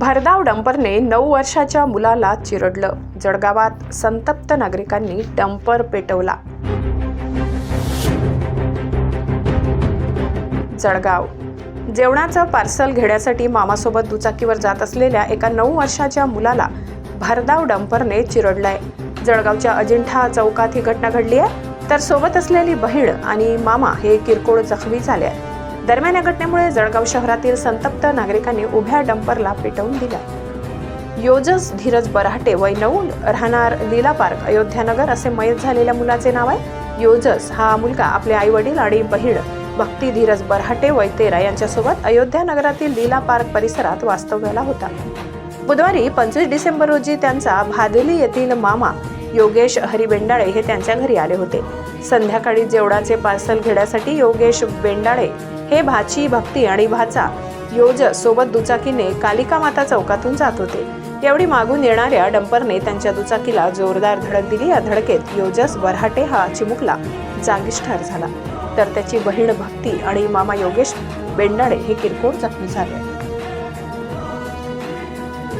भरधाव डंपरने नऊ वर्षाच्या मुलाला चिरडलं. जळगावात संतप्त नागरिकांनी डंपर पेटवला. जळगाव. जेवणाचं पार्सल घेण्यासाठी मामासोबत दुचाकीवर जात असलेल्या एका नऊ वर्षाच्या मुलाला भरधाव डंपरने चिरडलाय. जळगावच्या अजिंठा चौकात ही घटना घडली आहे तर सोबत असलेली बहीण आणि मामा हे किरकोळ जखमी झाले आहेत दरम्यान या घटनेमुळे जळगाव शहरातील संतप्त नागरिकांनी उभ्या डंपरला पेटवून दिला. योजस धीरज बराहटे वय नऊ राहणार लीला पार्क अयोध्यानगर असे मयत झालेल्या मुलाचे नाव आहे. योजस हा मुलगा आपले आई वडील आणि बहीण भक्ती धीरज बराहटे वय तेरा यांच्यासोबत अयोध्या नगरातील लीला पार्क परिसरात वास्तव्याला होता. बुधवारी पंचवीस डिसेंबर रोजी त्यांचा भादली येथील मामा योगेश हरी बेंडाळे हे त्यांच्या घरी आले होते. संध्याकाळी जेवणाचे पार्सल घेण्यासाठी योगेश बेंडाळे हे भाची भक्ती आणि भाचा योज सोबत दुचाकीने कालिका माता चौकातून जात होते. यावेळी मागून येणाऱ्या डंपरने त्यांच्या दुचाकीला जोरदार धडक दिली. या धडकेत योजस वरहाटे हा चिमुकला जागीच ठार झाला. तर त्याची बहीण भक्ती आणि मामा योगेश बेंडाळे हे किरकोळ जखमी झाले